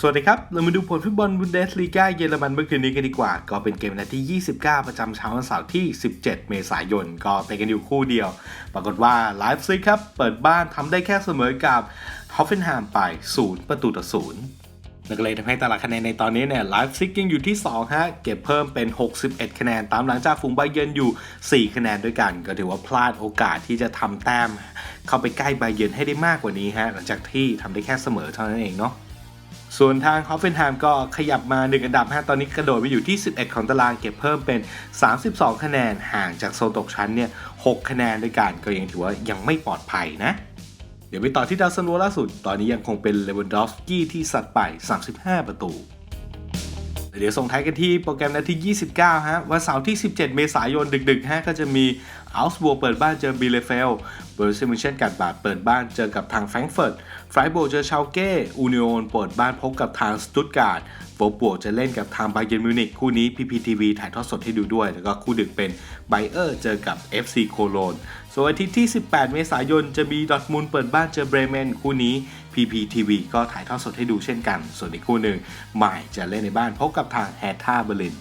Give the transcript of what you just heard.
สวัสดีครับ เรามาดูผลฟุตบอลบุนเดสลีกาเยอรมันเมื่อคืนนี้กันดีกว่า ก็เป็นเกมนัดที่ 29 ประจำเช้าวันเสาร์ที่ 17 เมษายน ก็เตะกันอยู่คู่เดียว ปรากฏว่าไลฟ์ซิกครับ เปิดบ้านทำได้แค่เสมอกับฮอฟเฟนแฮมไป 0 ประตูต่อ 0นักเลยทำให้ตารางคะแนนในตอนนี้เนี่ยไลฟ์ซิกยังอยู่ที่ 2 ฮะ เก็บเพิ่มเป็น 61 คะแนน ตามหลังจากฝูงไบเยนอยู่ 4 คะแนนด้วยกัน ก็ถือว่าพลาดโอกาสที่จะทำแต้ม เข้าไปใกล้ไบเยนให้ได้มากกว่านี้ฮะ หลังจากที่ทำได้แค่เสมอเท่านั้นเองเนาะ ส่วนทางฮอฟเฟนแฮมก็ขยับมา 1 อันดับฮะตอนนี้กระโดดไปอยู่ที่ 11 ของตารางเก็บเพิ่มเป็น 32 คะแนนห่างจากโซนตกชั้นเนี่ย 6 คะแนนด้วยกันก็ยังถือว่ายังไม่ปลอดภัยนะ เดี๋ยวไปต่อที่ดาวซันโวล่าสุด ตอนนี้ยังคงเป็นเลวันดอฟสกี้ที่สัดไป 35 ประตู เดี๋ยวส่งท้ายกันที่โปรแกรมนาที29 ฮะ วันเสาร์ที่ 17 เมษายนดึกๆ ฮะ ก็จะมีอัลส์บัวเปิดบ้านเจอบิเลเฟลเบอร์ซิมิเชนกัดบาดเปิดบ้านเจอกับทางแฟรงก์เฟิร์ตไฟโบเจอชาลเก้อูนิโอนเปิดบ้านพบกับทางสตุตการ์ดโฟบวกจะเล่นกับทางไบเยนมิวนิกคู่นี้ PPTV ถ่ายทอดสดให้ดูด้วย แล้วก็คู่ดึกเป็นไบเออร์เจอกับ FC โคโลนส่วนอาทิตย์ที่ 18 เมษายนจะมีดอทมุนด์เปิดบ้านเจอเบรเมนคู่นี้ PPTV ก็ถ่ายทอดสดให้ดูเช่นกัน ส่วนอีกคู่หนึ่งหมายจะเล่นในบ้านพบกับทางแฮท่าเบอร์ลิน